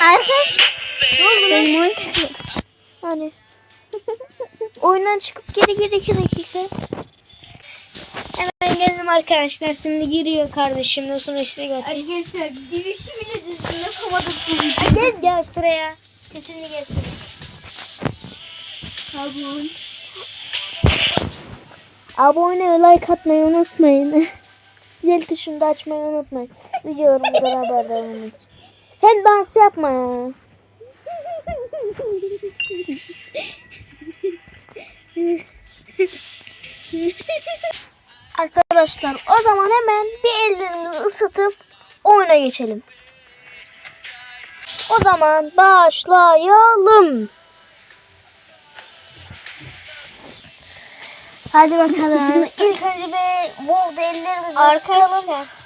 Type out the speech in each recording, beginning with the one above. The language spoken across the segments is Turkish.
Arkadaş. Ne oldu lan? Benim oyun Hani. Oyundan çıkıp geri geri iki dakika. Hemen geldim arkadaşlar. Şimdi giriyor kardeşim. Nasıl işte götür. Arkadaşlar girişi bile düzgün yapamadık bu Gel gel şuraya. Sesini gelsin. Pardon. Abone ve like atmayı unutmayın. Zil tuşunu da açmayı unutmayın. Videolarımızdan haberdar için. Sen dans yapma ya. Arkadaşlar o zaman hemen bir ellerimizi ısıtıp oyuna geçelim. O zaman başlayalım. Hadi bakalım. İlk önce bir bol ellerimizi ısıtalım. Arkadaşlar.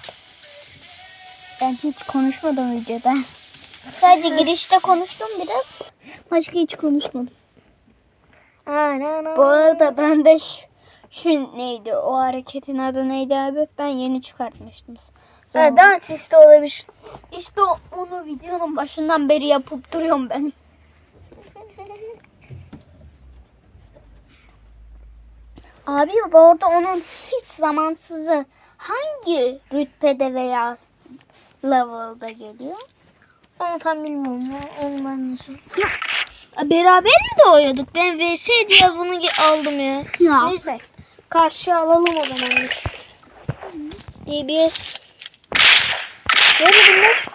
Ben hiç konuşmadım videoda. Sadece girişte konuştum biraz. Başka hiç konuşmadım. Bu arada ben de şu, şu neydi o hareketin adı neydi abi? Ben yeni çıkartmıştım. Ha, dans işte olabilir. İşte o- onu videonun başından beri yapıp duruyorum ben. Abi bu orada onun hiç zamansızı hangi rütbede veya level'da geliyor? Onu tam bilmiyorum ya. Onu ben nasıl. Beraber mi de oynadık? Ben VS diye bunu aldım ya. Ya. Neyse. Karşı alalım o zaman biz. DBS. Nerede bunlar?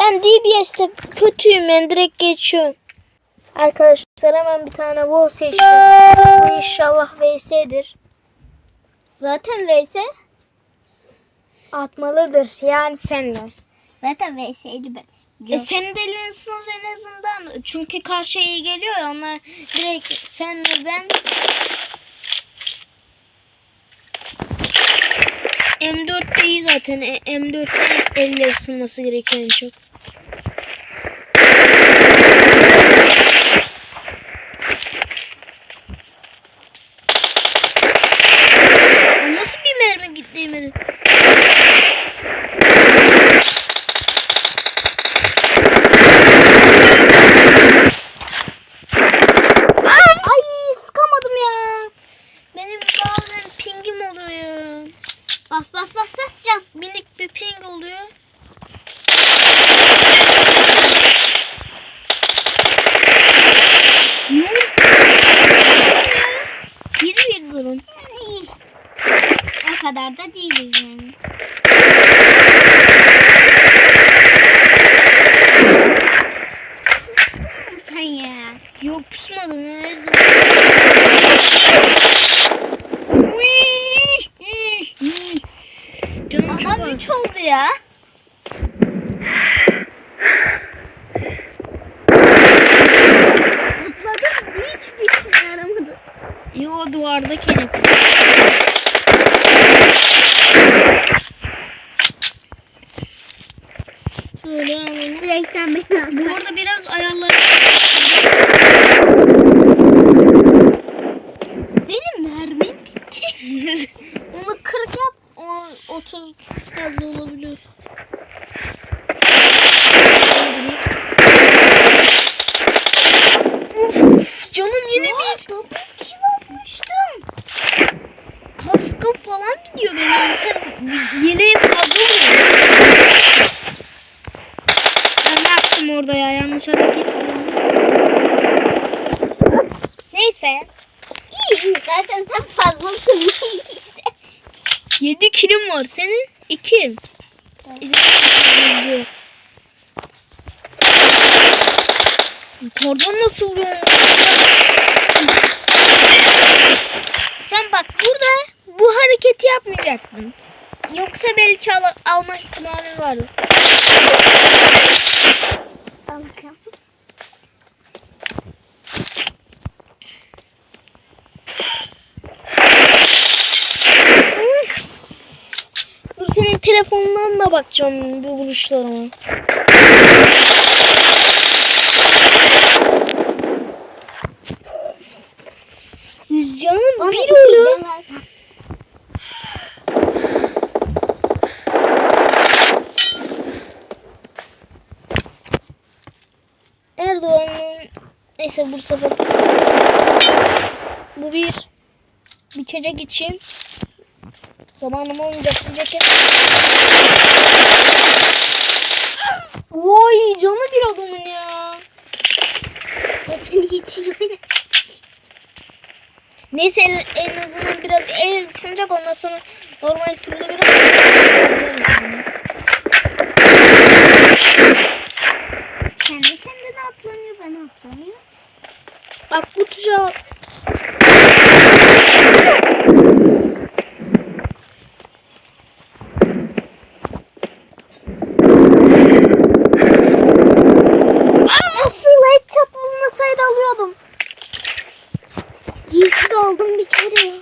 Ben DBS'te kötüyüm ben direkt geçiyorum. Arkadaşlar hemen bir tane wall seçtim. Bu inşallah VS'dir. Zaten vs. Atmalıdır yani senle. Zaten vs'ydi ben. E senin de elin sınıf en azından. Çünkü karşıya iyi geliyor. Onlar direkt senle ben. M4'te iyi zaten. E, M4'te elle ısınması gerekiyor en çok. O Nasıl bir mermi gitmeyemedi? Ay sıkamadım ya. Benim bazen pingim oluyor. Bas bas bas bas can. Minik bir ping oluyor. Ne oldu? Bir bir durun. İyi. O kadar da değiliz yani. Sen ya. Yok pusmadım ya her zaman. Canım çok Ama az. 3 oldu ya. Zıpladım hiç bir şey yaramadı. Yo duvarda kelep. Şöyle alalım. Direkt sen beni aldın. Bu arada biraz ayarları Benim mermim bitti. Onu 40 yap. O 30 fazla olabilir. Uf, canım yine bir Tabii ki bakmıştım. kaskım falan gidiyor benim. Sen yeleğe fazla vuruyor. Ben ne yaptım orada ya? Yanlış hareket ettim. Neyse. İyi zaten sen fazlasın. 7 kilim var. Senin 2. Pardon nasıl vuruyor? Sen bak burada bu hareketi yapmayacaktın. Yoksa belki al alma ihtimalin vardı. telefondan da bakacağım bu buluşlarıma. Canım Onu bir oyun. Erdoğan'ın neyse bu sefer bu bir içecek için Zamanım olmayacak diyecek. Vay canı bir adamın ya. Hepini içiyor. Neyse en, en azından biraz el ısınacak ondan sonra normal türlü biraz Kendi kendine atlanıyor ben atlanıyor. Bak bu tuşa Nasıl headshot bulmasaydı alıyordum. İyi ki de aldım bir kere ya.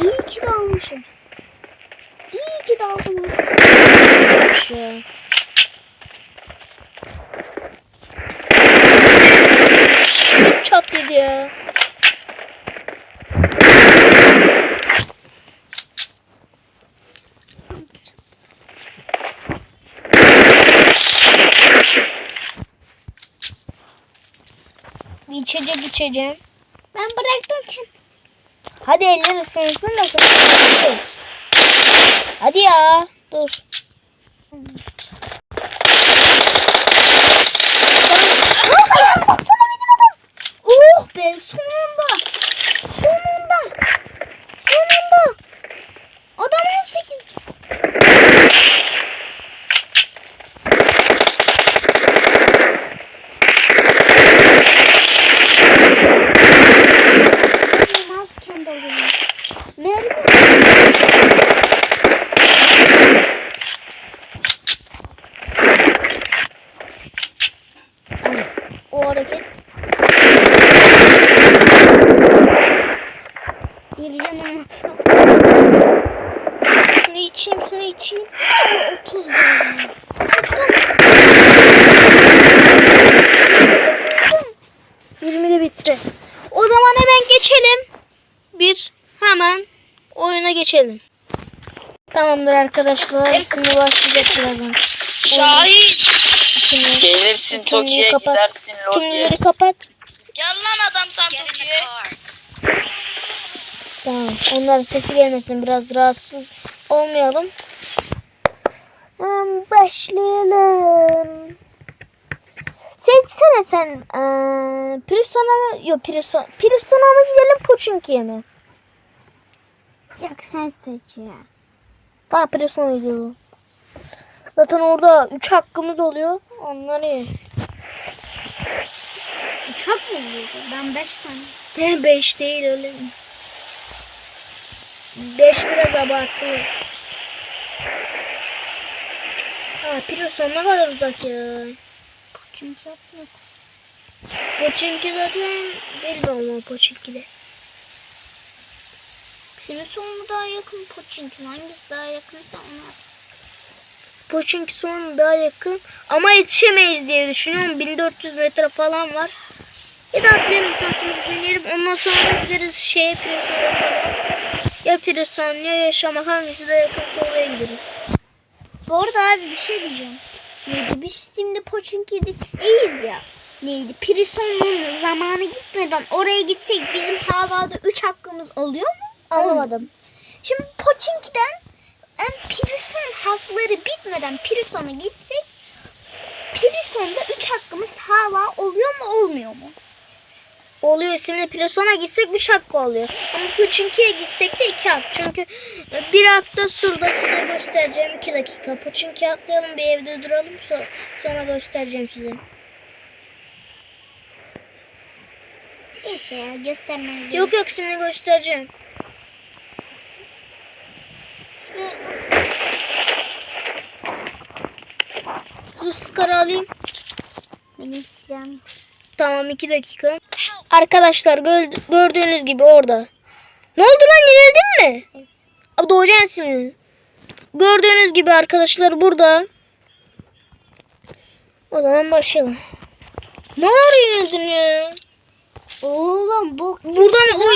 İyi ki de almışım. İyi ki de aldım. ya. Çat dedi ya. İçecek içeceğim. Hadi eller ısınsın da sonra. Hadi ya. Dur. Oh be sonunda. Sonunda. Sonunda. Adam 18. Masken de oluyor. Mermi. Ay, O hareket. Yürüyeceğim olmasa. Şunu içeyim, şunu içeyim. 30 lira. 20 de bitti. O zaman hemen geçelim. Bir hemen oyuna geçelim. Tamamdır arkadaşlar. Şimdi başlayacak birazdan. Şahin. Gelirsin kapat. gidersin Lodye. tümleri kapat. Gel lan adam sen Tokyo'ya. Tamam. Onların sesi gelmesin. Biraz rahatsız olmayalım. Başlayalım. Seçsene sen. Ee, Prison'a mı? Yok Prison. Prison'a mı gidelim Pochinki'ye mi? Yok sen seç ya. Daha Prison'a gidiyorum. Zaten orada 3 hakkımız oluyor. Onları ye. Uçak mı oluyor? Ben 5 tane. 5 değil öyle mi? 5 biraz abartı. Ha Prison ne kadar uzak ya. Çünkü yok. Pochinki zaten belli olma Pochinki'de. Pirison mu daha yakın Pochinki? Hangisi daha yakınsa ona. Pochinki son daha yakın ama yetişemeyiz diye düşünüyorum. 1400 metre falan var. Bir de atlayalım şansımızı deneyelim. Ondan sonra gideriz şeye Prison'a falan. Ya Prison ya yaşama hangisi de yakınsa oraya gideriz. Bu arada abi bir şey diyeceğim. Neydi? Biz şimdi Pochinki'de iyiyiz ya. Neydi? Prison'un zamanı gitmeden oraya gitsek bizim havada 3 hakkımız oluyor mu? Anlamadım. Şimdi Pochinki'den en Prison hakları bitmeden Prison'a gitsek Prison'da 3 hakkımız hava oluyor mu olmuyor mu? Oluyor şimdi Prison'a gitsek bir hakkı oluyor. Ama Pochinki'ye gitsek de iki hak. Çünkü bir hakta şurada size göstereceğim iki dakika. Pochinki'ye atlayalım bir evde duralım so- sonra göstereceğim size. Neyse ya göstermeniz Yok yok şimdi göstereceğim. Skara alayım. Silahım. Tamam iki dakika. Arkadaşlar gö- gördüğünüz gibi orada. Ne oldu lan yenildin mi? Evet. Abi doğacaksın şimdi. Gördüğünüz gibi arkadaşlar burada. O zaman başlayalım. Ne var yenildin ya? Oğlum bu Buradan o,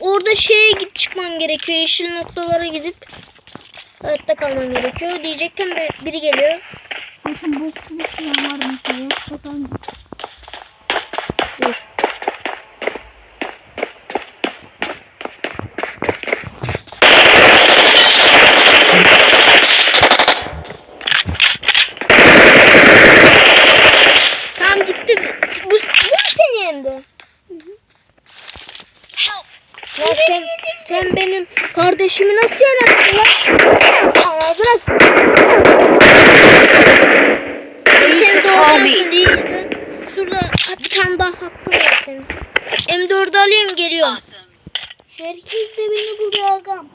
orada şeye git çıkman gerekiyor. Yeşil noktalara gidip hayatta kalman gerekiyor. Diyecektim biri geliyor. Bakın bu bir silah var mesela. Yoksa ben Dur. Tamam gitti. Bu, bu mu senin yerinde? Ya sen, sen benim kardeşimi nasıl yenersin lan? Ağzına Seni doğrudan şimdi iyi izle. Şurada bir tane daha hakkım var senin. M4'ü alayım geliyorum. Herkes de beni buluyor agam.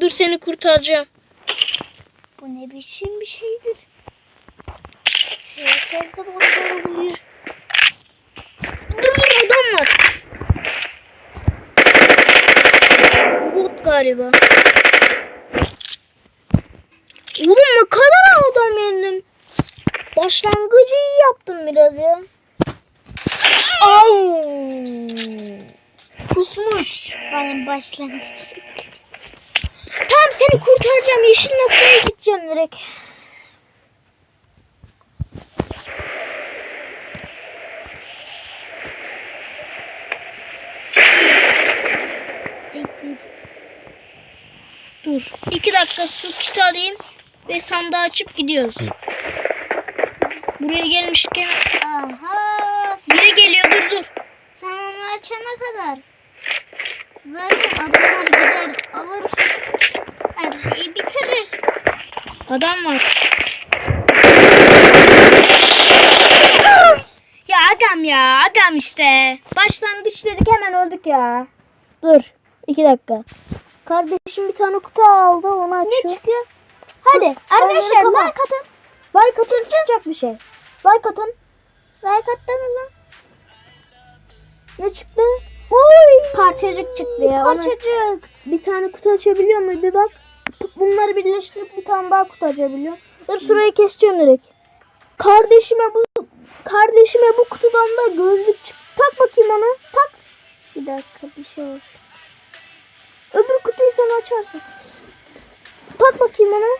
Dur seni kurtaracağım. Bu ne biçim bir şeydir? Herkes de botları buluyor. Dur dur adam var. Bot galiba. Oğlum ne kadar adam yendim. Başlangıcı iyi yaptım biraz ya. Au. Kusmuş. Benim başlangıç. Tamam seni kurtaracağım. Yeşil noktaya gideceğim direkt. Dur. İki dakika su kiti alayım ve sandığı açıp gidiyoruz. Buraya gelmişken Aha. biri geliyor dur dur. Sen onu açana kadar. Zaten adamlar gider alır. Her şeyi bitirir. Adam var. Ya adam ya adam işte. Başlangıç dedik hemen öldük ya. Dur iki dakika. Kardeşim bir tane kutu aldı onu açıyor. Ne çıkıyor? Hadi arkadaşlar like atın. Like atın çıkacak bir şey. Like atın. Like attınız mı? Ne çıktı? Oy. Parçacık çıktı ya. Ona- Parçacık. Bir tane kutu açabiliyor mu? Bir bak. Bunları birleştirip bir tane daha kutu açabiliyor. Dur şurayı keseceğim direkt. Kardeşime bu kardeşime bu kutudan da gözlük çık. Tak bakayım onu. Tak. Bir dakika bir şey oldu. Öbür kutuyu sen açarsın. Tak bakayım onu.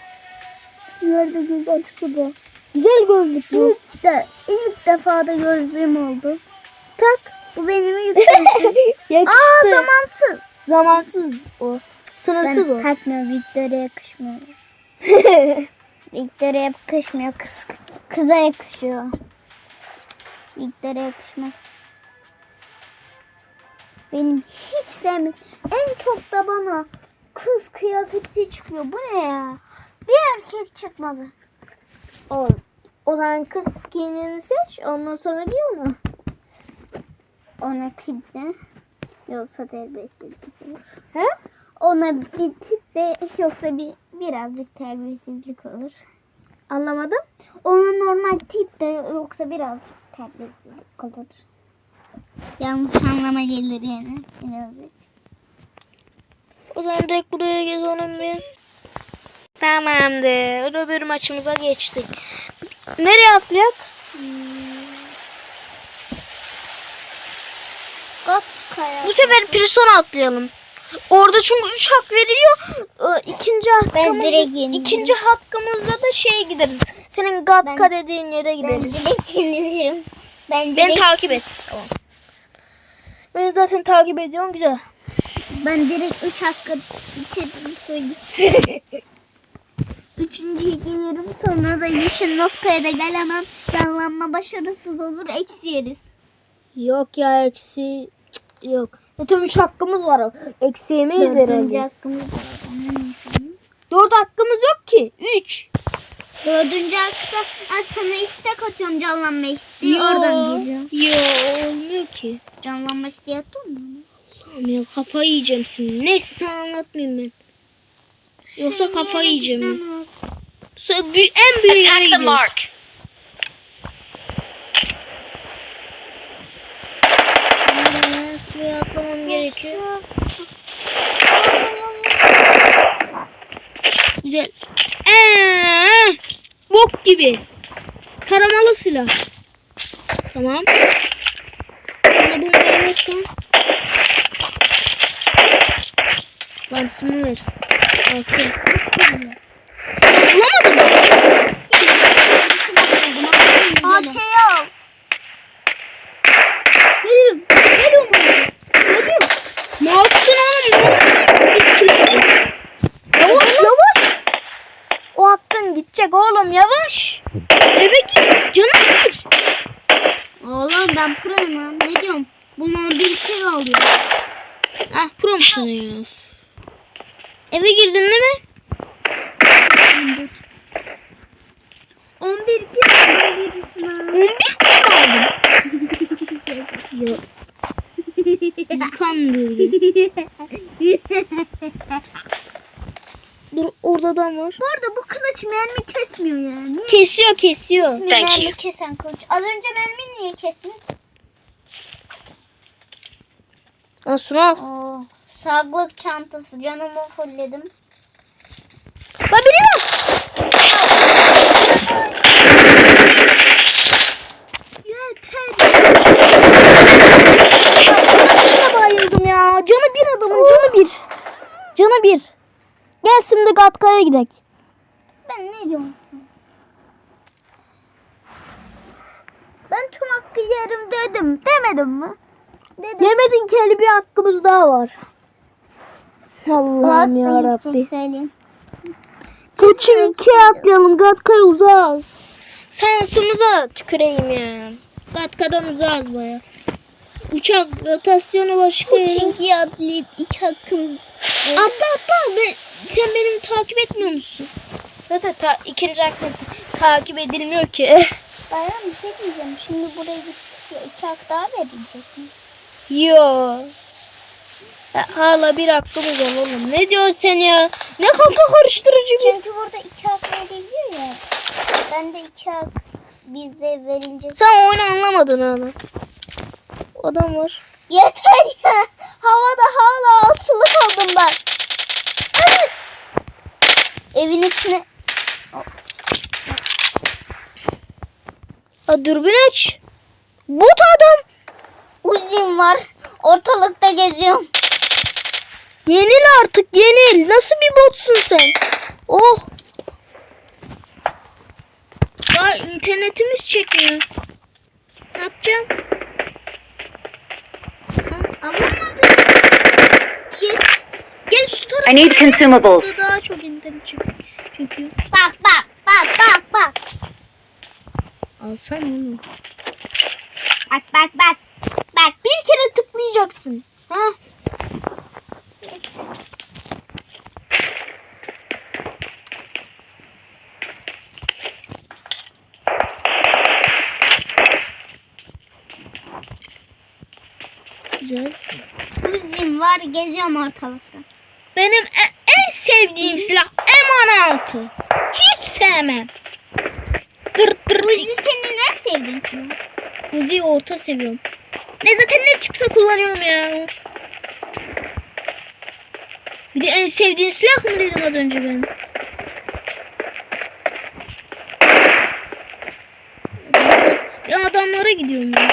Nerede gözlük şurada. Güzel gözlük bu. İlk, de, ilk defa da gözlüğüm oldu. Tak. Bu benim ilk gözlüğüm. Aa zamansız. Zamansız o. Sınırsız Ben o. takmıyorum. Victor'a yakışmıyor. Victor'a yakışmıyor. Kız, kıza yakışıyor. Victor'a yakışmaz. Benim hiç sevmem. En çok da bana kız kıyafeti çıkıyor. Bu ne ya? Bir erkek çıkmadı. o, o zaman kız skinini seç. Ondan sonra diyor mu? Ona tip de yoksa terbiyesizlik olur. He? Ona bir tip de yoksa bir birazcık terbiyesizlik olur. Anlamadım. Ona normal tip de yoksa biraz terbiyesizlik olur. Yanlış anlama gelir yani birazcık. O zaman direkt buraya gezelim bir. Tamamdır. Öbür maçımıza geçtik. Nereye atlayak? Hop kaya. Bu sefer Prison'a atlayalım. Orada çünkü 3 hak veriliyor. Ee, İkinci direkt yenilirim. ikinci hakkımızda da şeye gideriz. Senin Gatka Ben- dediğin yere Ben gideriz. direkt yenilirim. Ben Beni direkt, takip et. Tamam. Beni zaten takip ediyorum. Güzel. ben direkt 3 hakkı bitirdim söyleyeyim. Üçüncüye gelirim sonra da yeşil noktaya da gelemem. Canlanma başarısız olur eksi yeriz. Yok ya eksi yok. Zaten 3 hakkımız var. Eksiğimiz Dördüncü herhalde. hakkımız var. 4 hakkımız yok ki. 3. Dördüncü hakta az sana istek atıyorum canlanma isteği oradan geliyor. Yo olmuyor ki. Canlanma isteği attın mı? Tamam ya kafayı yiyeceğim şimdi. Neyse sana anlatmayayım ben. Yoksa kafayı yiyeceğim ben. So, büyü- en büyük yere Attack the gidiyoruz. mark. Ee, Şuraya atlamam gerekiyor. Güzel. Ee, bok gibi. Taramalı silah. Tamam. Bana bunu versen. Lan şunu ver. Bakın. Sen bulamadın proyum lan. Ne diyorum? Bunlar bir kere alıyor. Ah pro musunuz? Eve girdin değil mi? 11 kere birisi lan. 11 mi aldın? Yok. Bizi kandırdı. Dur orada adam var. Bu arada bu kılıç mermi kesmiyor yani. Kesiyor kesiyor. Thank mermi you. kesen kılıç. Az önce mermi niye kesmedin? Aslında al. Oo, sağlık çantası canımı fullledim. Lan biri var. Yine bayıldım ya. Canı bir adamın canı bir. Canı bir. Gel şimdi Gatka'ya gidelim. Ben ne diyorum? Ben tüm hakkı yerim dedim. Demedim mi? Dedim. Demedin ki hele bir hakkımız daha var. Allah'ım ya Rabbi. Söyleyeyim. Koçum iki atlayalım Gatka'ya uzağız. Şansımıza tüküreyim ya. Gatka'dan uzağız baya. Uçak rotasyonu başka. Çünkü atlayıp iki hakkımız. Atla atla. Ben, sen benim takip etmiyor musun? Zaten ta, ikinci hakkım takip edilmiyor ki. Bayram bir şey diyeceğim. Şimdi buraya gittik ya. iki hak daha verilecek mi? Yo. Ya, hala bir hakkımız var oğlum. Ne diyorsun sen ya? Ne kafa karıştırıcı bir. Çünkü burada iki hak veriliyor ya. Ben de iki hak bize verilecek. Sen oyunu anlamadın hala. Adam var. Yeter ya. Havada hala asılı kaldım ben. Evin içine Ha dürbün aç. Bot adam. uzun var. Ortalıkta geziyorum. Yenil artık yenil. Nasıl bir botsun sen? Oh. Daha internetimiz çekmiyor. Ne yapacağım? Alamadım. Şu tarafa. I need consumables. Daha çok çek çekiyor. Bak bak bak bak bak. Alsam onu. Bak bak bak. Bak bir kere tıklayacaksın. Ha? Güzel. Uzun var geziyorum ortalıkta. Benim en, en sevdiğim silah M16. Hiç sevmem. Dır dır. Uzi senin en sevdiğin silah. Uzi'yi orta seviyorum. Ne zaten ne çıksa kullanıyorum ya. Bir de en sevdiğin silah mı dedim az önce ben? Ya adamlara gidiyorum ya.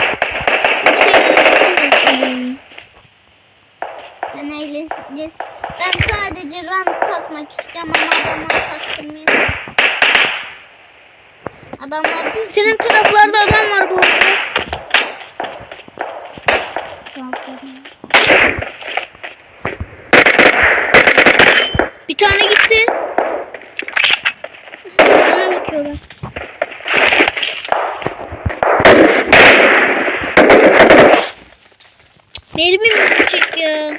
Ben öyle ben sadece rank kasmak istiyorum ama adamlar kastırmıyor. Adamlar bir Senin taraflarda adam var bu arada. Bir tane gitti. Bana bakıyorlar. Mermi mi bitecek ya?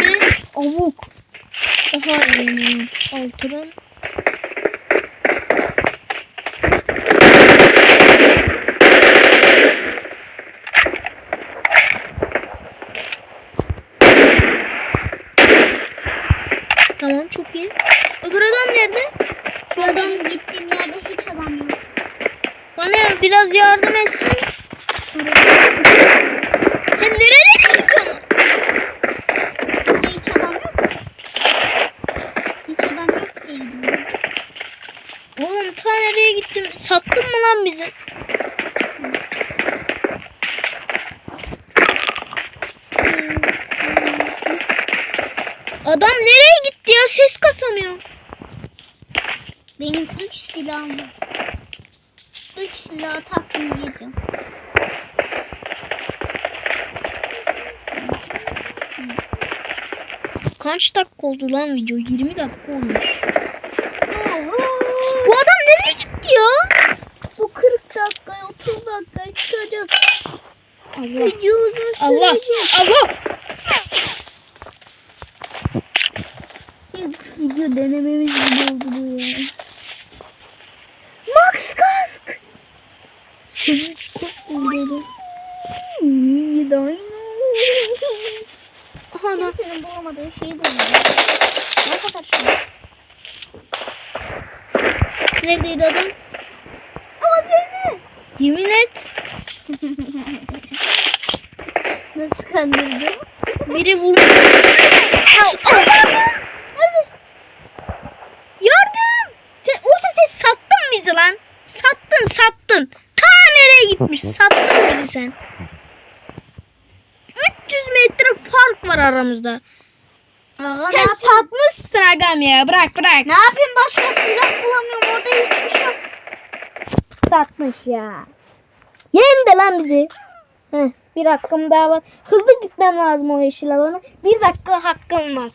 Ne? Avuk. Daha iyi. Altıran. Tamam çok iyi. Öbür adam nerede? Bu adam Benim gittiğim yerde hiç adam yok. bana biraz yardım etsin. Sen nereye gidiyorsun? Hiç adam yok ki. Hiç adam yok gidiyorum. Oğlum ta nereye gittim? Sattın mı lan bizi? Adam nereye gitti ya? Ses kasamıyor. Benim üç silahım var. Geziyorum. Kaç dakika oldu lan video? 20 dakika olmuş. Bu adam nereye gitti ya? Bu 40 dakikaya 30 30 dakika çıkacak. Allah. Video uzun Allah. sürecek. Allah. İlk video denememiz gibi oldu bu ya. Max kask. Sözü koskoca dedi. İyi dayı. Aha da. Kimsenin bulamadığı şeyi bulmadı. Ne kadar şey. Neredeydi adam? Ama beni. Yemin et. Nasıl kandırdı? Biri vurdu. Yardım. Sen, olsa sen sattın bizi lan. Sattın sattın. Ta nereye gitmiş? Sattın bizi sen. 300 metre fark aramızda. Aga, Sen satmışsın agam ya. Bırak bırak. Ne yapayım başka silah bulamıyorum orada hiçbir şey yok. Satmış ya. Yendi lan bizi. Heh, bir hakkım daha var. Hızlı gitmem lazım o yeşil alana. Bir dakika hakkım var.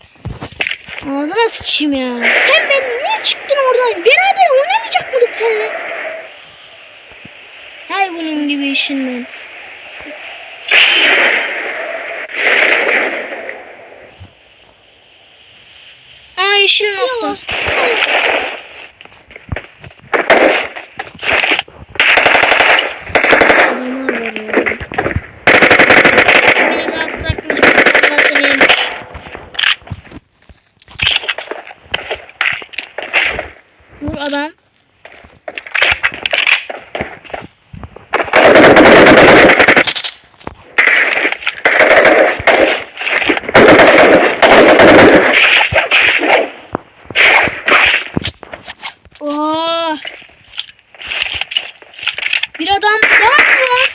Ağzına sıçayım ya. Sen ben niye çıktın oradan? Beraber oynamayacak mıydık seninle? Hay bunun gibi işinden. Aa yeşil nokta. Adamlar var ya. Beni daha bırakmayacak. Allah seni. Vur adam. Oh. Bir adam daha var.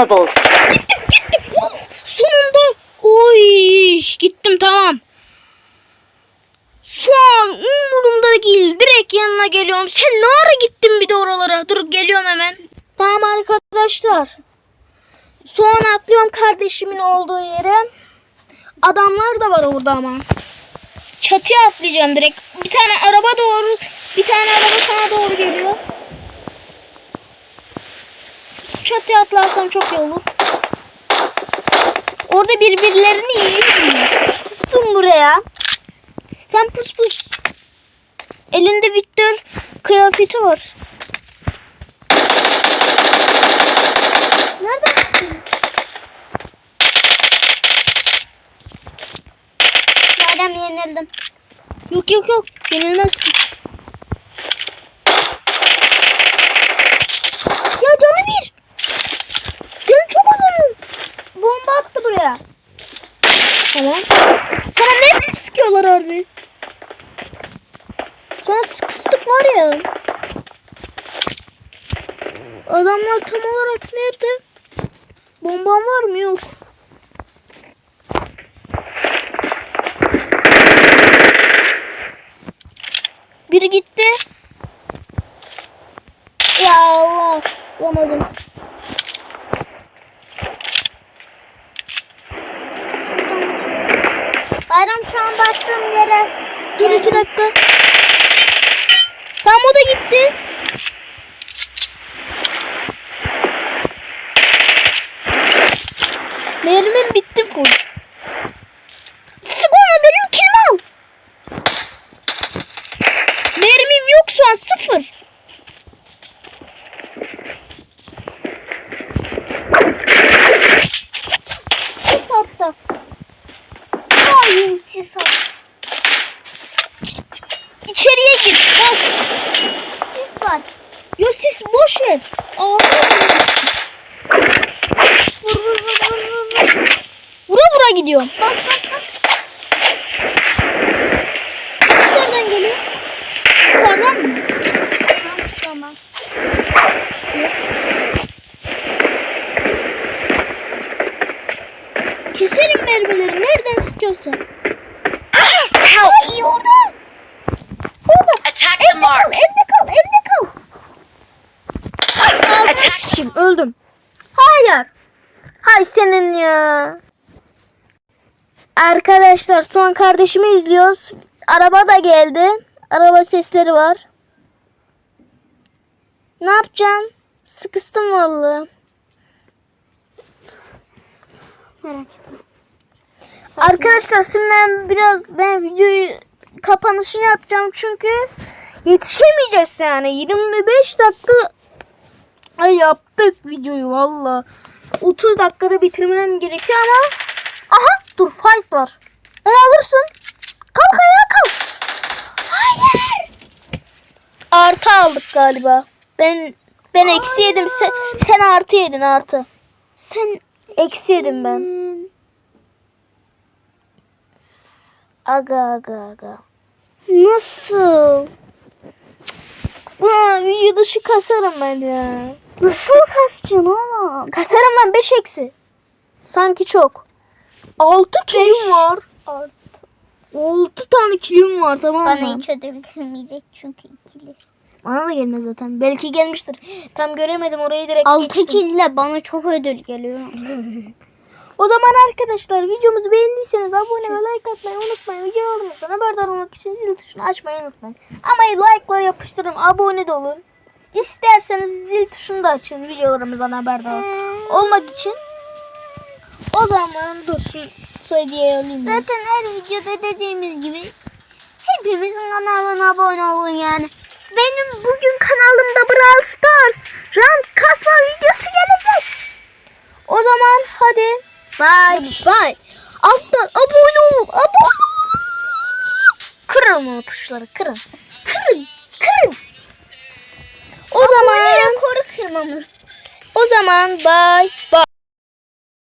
Need consumables. Gittim gittim. Oh, sonunda. Oy gittim tamam. Şu an umurumda değil. Direkt yanına geliyorum. Sen ne ara gittin bir de oralara? Dur geliyorum hemen. Tamam arkadaşlar. Soğan atlıyorum kardeşimin olduğu yere. Adamlar da var orada ama. Çatıya atlayacağım direkt. Bir tane araba doğru, bir tane araba sana doğru geliyor. Şu çatıya atlarsam çok iyi olur. Orada birbirlerini yiyor. Pustum buraya. Sen pus pus. Elinde Victor kıyafeti var. Nereden çıktın? Madem yenildim. Yok yok yok. Yenilmezsin. Ya canı bir. Canı çok az onun. Bomba attı buraya. Tamam. Sana nereden sıkıyorlar harbi? Sana sıkıstık var ya. Adamlar tam olarak nerede? Bomban var mı? Yok. Biri gitti. Ya Allah. Vuramadım. Bayram şu an baktığım yere. İki dakika. Tam o da gitti. Mermim bitti full. Sık ona benim kilimi al. Mermim yok şu an sıfır. Sis attı. Hayır sis attı. İçeriye gir. Bas. Sis var. Yo siz boş ver. Aa, Vur vur vur vur vur vur. vura vura gidiyorum. Bas bas bas. Nereden geliyor? Yukarıdan mı? Tamam tamam. Keserim mermileri. Nereden sıkıyorsa. Help! İyi orada. Orada. Attack the Evde kal, mark. evde kal, evde kal. Ağzına sıçayım, öldüm. Hayır. Hay senin ya. Arkadaşlar son kardeşimi izliyoruz. Araba da geldi. Araba sesleri var. Ne yapacaksın? Sıkıştım vallahi. Merak etme. Arkadaşlar şimdi biraz ben videoyu kapanışını yapacağım çünkü yetişemeyeceğiz yani 25 dakika ay yaptık videoyu valla 30 dakikada bitirmem gerekiyor ama aha dur fight var. Onu alırsın. Kalk ayağa kalk. Hayır. Artı aldık galiba. Ben ben eksi yedim. Sen, sen artı yedin artı. Sen eksi yedim ben. aga aga aga. Nasıl? Ulan video dışı kasarım ben ya. Nasıl kasacaksın oğlum? Kasarım ben 5 eksi. Sanki çok. 6 kilim var. 6 tane kilim var tamam mı? Bana hiç ödül gelmeyecek çünkü ikili. Bana da gelmez zaten. Belki gelmiştir. Tam göremedim orayı direkt Altı geçtim. kille bana çok ödül geliyor. O zaman arkadaşlar videomuzu beğendiyseniz abone ve like atmayı unutmayın. Videolarımızdan haberdar olmak için zil tuşunu açmayı unutmayın. Ama like'ları yapıştırın. Abone de olun. İsterseniz zil tuşunu da açın videolarımızdan haberdar olmak için. O zaman dursun. Söyleyelim. ben. Zaten her videoda dediğimiz gibi hepimizin kanalına abone olun yani. Benim bugün kanalımda Brawl Stars rank kasma videosu gelecek. O zaman hadi. Bye. Bye. Alttan abone olun. Abone Kırın o tuşları kırın. Kırın. Kırın. O zaman Rekoru kırmamız. o zaman bye bye.